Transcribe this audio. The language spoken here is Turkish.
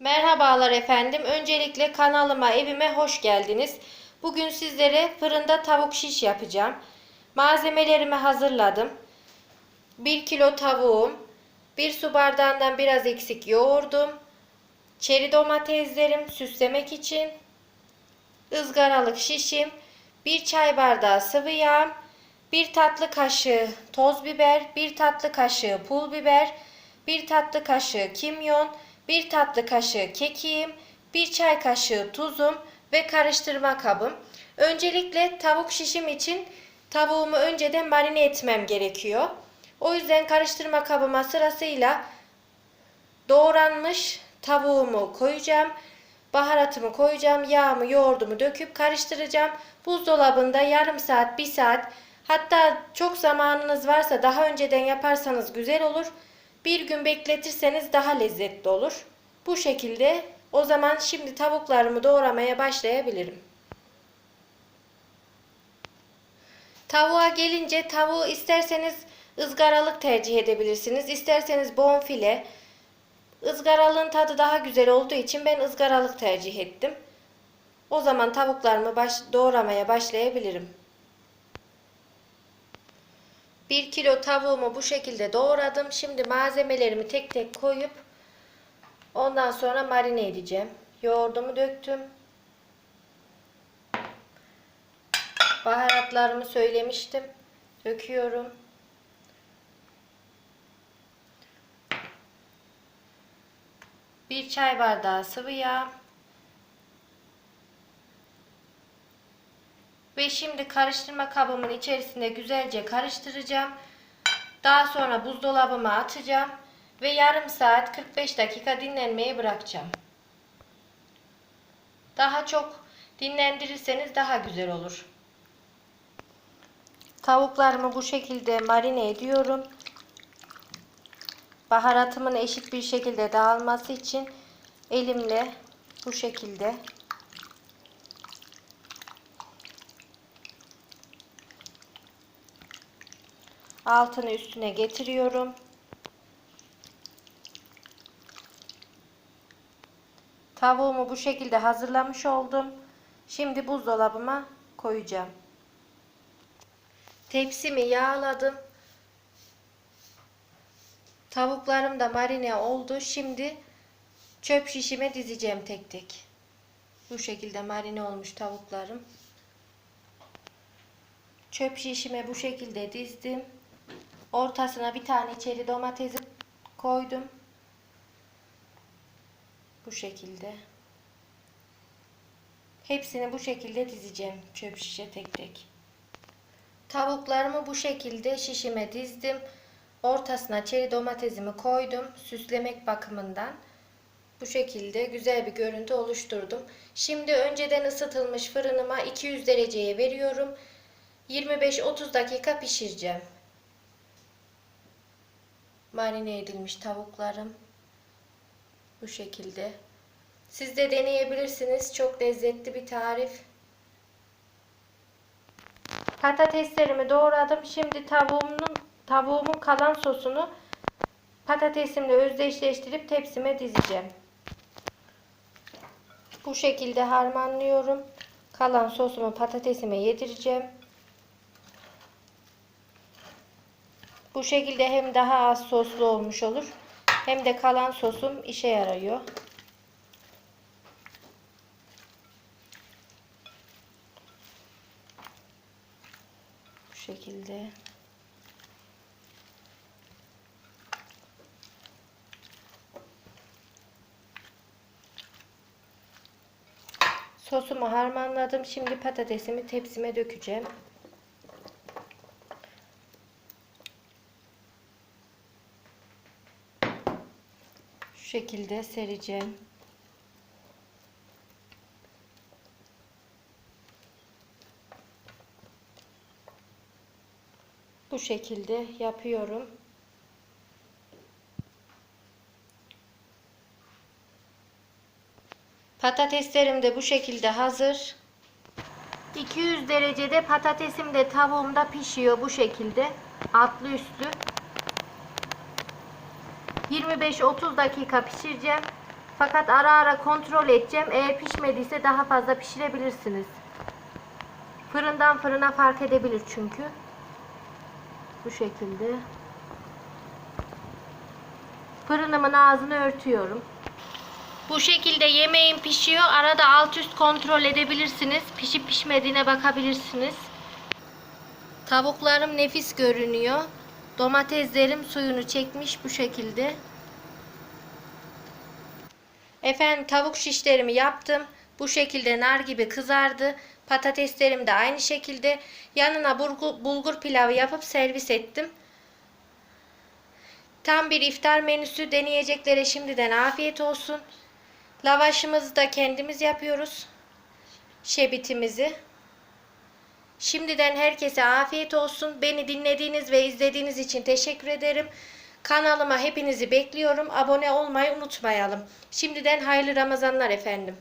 Merhabalar efendim. Öncelikle kanalıma, evime hoş geldiniz. Bugün sizlere fırında tavuk şiş yapacağım. Malzemelerimi hazırladım. 1 kilo tavuğum, 1 su bardağından biraz eksik yoğurdum, çeri domateslerim süslemek için, ızgaralık şişim, 1 çay bardağı sıvı yağ, 1 tatlı kaşığı toz biber, 1 tatlı kaşığı pul biber, 1 tatlı kaşığı kimyon, 1 tatlı kaşığı kekiğim, 1 çay kaşığı tuzum ve karıştırma kabım. Öncelikle tavuk şişim için tavuğumu önceden marine etmem gerekiyor. O yüzden karıştırma kabıma sırasıyla doğranmış tavuğumu koyacağım. Baharatımı koyacağım. Yağımı, yoğurdumu döküp karıştıracağım. Buzdolabında yarım saat, bir saat hatta çok zamanınız varsa daha önceden yaparsanız güzel olur. Bir gün bekletirseniz daha lezzetli olur. Bu şekilde o zaman şimdi tavuklarımı doğramaya başlayabilirim. Tavuğa gelince tavuğu isterseniz ızgaralık tercih edebilirsiniz. İsterseniz bonfile. Izgaralığın tadı daha güzel olduğu için ben ızgaralık tercih ettim. O zaman tavuklarımı baş, doğramaya başlayabilirim. 1 kilo tavuğumu bu şekilde doğradım. Şimdi malzemelerimi tek tek koyup ondan sonra marine edeceğim. Yoğurdumu döktüm. Baharatlarımı söylemiştim. Döküyorum. Bir çay bardağı sıvı yağ. Ve şimdi karıştırma kabımın içerisinde güzelce karıştıracağım. Daha sonra buzdolabıma atacağım. Ve yarım saat 45 dakika dinlenmeye bırakacağım. Daha çok dinlendirirseniz daha güzel olur. Tavuklarımı bu şekilde marine ediyorum. Baharatımın eşit bir şekilde dağılması için elimle bu şekilde altını üstüne getiriyorum. Tavuğumu bu şekilde hazırlamış oldum. Şimdi buzdolabıma koyacağım. Tepsimi yağladım. Tavuklarım da marine oldu. Şimdi çöp şişime dizeceğim tek tek. Bu şekilde marine olmuş tavuklarım. Çöp şişime bu şekilde dizdim. Ortasına bir tane çeri domatesi koydum. Bu şekilde. Hepsini bu şekilde dizeceğim çöp şişe tek tek. Tavuklarımı bu şekilde şişime dizdim. Ortasına çeri domatesimi koydum. Süslemek bakımından. Bu şekilde güzel bir görüntü oluşturdum. Şimdi önceden ısıtılmış fırınıma 200 dereceye veriyorum. 25-30 dakika pişireceğim. Marine edilmiş tavuklarım. Bu şekilde. Siz de deneyebilirsiniz. Çok lezzetli bir tarif. Patateslerimi doğradım. Şimdi tavuğumun tavuğumun kalan sosunu patatesimle özdeşleştirip tepsime dizeceğim. Bu şekilde harmanlıyorum. Kalan sosumu patatesime yedireceğim. Bu şekilde hem daha az soslu olmuş olur. Hem de kalan sosum işe yarıyor. Bu şekilde. Sosumu harmanladım. Şimdi patatesimi tepsime dökeceğim. Şekilde sereceğim. Bu şekilde yapıyorum. Patateslerim de bu şekilde hazır. 200 derecede patatesim de tavuğumda pişiyor bu şekilde. Altlı üstlü. 25-30 dakika pişireceğim. Fakat ara ara kontrol edeceğim. Eğer pişmediyse daha fazla pişirebilirsiniz. Fırından fırına fark edebilir çünkü. Bu şekilde. Fırınımın ağzını örtüyorum. Bu şekilde yemeğim pişiyor. Arada alt üst kontrol edebilirsiniz. Pişip pişmediğine bakabilirsiniz. Tavuklarım nefis görünüyor. Domateslerim suyunu çekmiş bu şekilde. Efendim tavuk şişlerimi yaptım. Bu şekilde nar gibi kızardı. Patateslerim de aynı şekilde. Yanına bulgur, pilavı yapıp servis ettim. Tam bir iftar menüsü deneyeceklere şimdiden afiyet olsun. Lavaşımızı da kendimiz yapıyoruz. Şebitimizi. Şimdiden herkese afiyet olsun. Beni dinlediğiniz ve izlediğiniz için teşekkür ederim. Kanalıma hepinizi bekliyorum. Abone olmayı unutmayalım. Şimdiden hayırlı Ramazanlar efendim.